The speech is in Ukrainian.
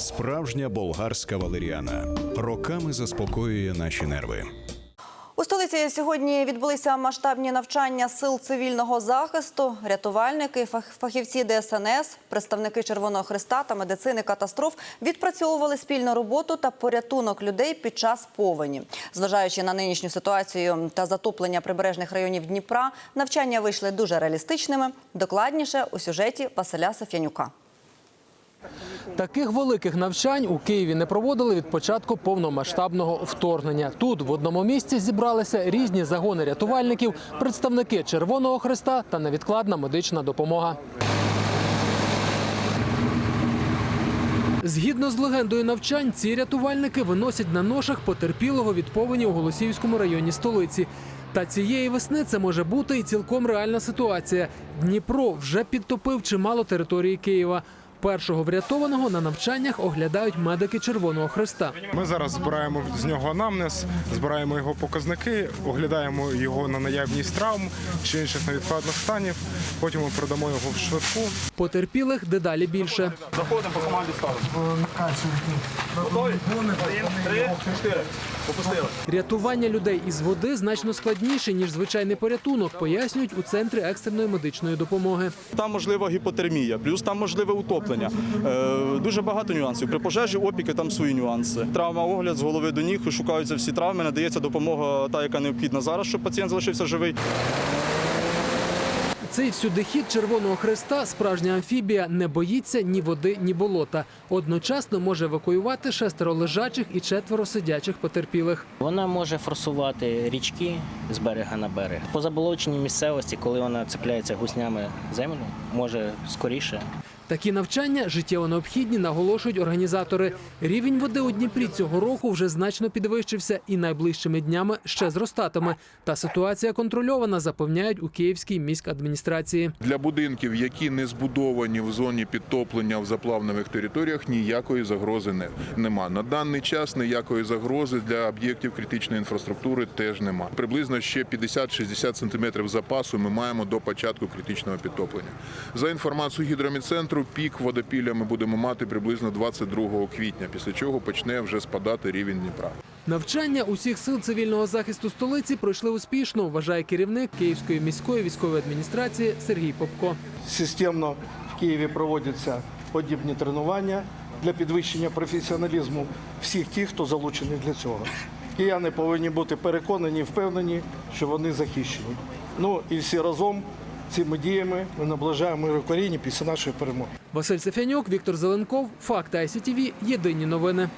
Справжня болгарська валеріана роками заспокоює наші нерви. У столиці сьогодні відбулися масштабні навчання сил цивільного захисту, рятувальники, фах- фахівці ДСНС, представники Червоного Христа та медицини катастроф відпрацьовували спільну роботу та порятунок людей під час повені. Зважаючи на нинішню ситуацію та затоплення прибережних районів Дніпра, навчання вийшли дуже реалістичними. Докладніше у сюжеті Василя Соф'янюка. Таких великих навчань у Києві не проводили від початку повномасштабного вторгнення. Тут в одному місці зібралися різні загони рятувальників, представники Червоного Христа та невідкладна медична допомога. Згідно з легендою навчань, ці рятувальники виносять на ношах потерпілого від повені у Голосіївському районі столиці. Та цієї весни це може бути і цілком реальна ситуація. Дніпро вже підтопив чимало території Києва. Першого врятованого на навчаннях оглядають медики Червоного Христа. Ми зараз збираємо з нього анамнез, збираємо його показники, оглядаємо його на наявність травм чи інших невідкладних станів. Потім ми передамо його в швидку. Потерпілих дедалі більше. Заходимо по команді. Готові? Три, чотири. Попустили. Рятування людей із води значно складніше ніж звичайний порятунок, пояснюють у центрі екстреної медичної допомоги. Там можлива гіпотермія, плюс там можливе утоплення. Е, дуже багато нюансів. При пожежі опіки там свої нюанси. Травма огляд з голови до ніг, шукаються всі травми, надається допомога, та яка необхідна зараз, щоб пацієнт залишився живий. Цей всюдихід Червоного Христа, справжня амфібія, не боїться ні води, ні болота. Одночасно може евакуювати шестеро лежачих і четверо сидячих потерпілих. Вона може форсувати річки з берега на берег. По заболоченій місцевості, коли вона цепляється гуснями землю, може скоріше. Такі навчання життєво необхідні, наголошують організатори. Рівень води у Дніпрі цього року вже значно підвищився і найближчими днями ще зростатиме. Та ситуація контрольована, запевняють у Київській міськадміністрації. Для будинків, які не збудовані в зоні підтоплення в заплавлених територіях, ніякої загрози не, нема. На даний час ніякої загрози для об'єктів критичної інфраструктури теж нема. Приблизно ще 50-60 сантиметрів запасу ми маємо до початку критичного підтоплення. За інформацією гідромедцентру, пік водопілля ми будемо мати приблизно 22 квітня, після чого почне вже спадати рівень Дніпра. Навчання усіх сил цивільного захисту столиці пройшли успішно, вважає керівник Київської міської військової адміністрації Сергій Попко. Системно в Києві проводяться подібні тренування для підвищення професіоналізму всіх тих, хто залучений для цього. Кияни повинні бути переконані, впевнені, що вони захищені. Ну і всі разом цими діями ми наближаємо мир Україні після нашої перемоги. Василь Сафянюк, Віктор Зеленков, Факти ICTV, Єдині новини.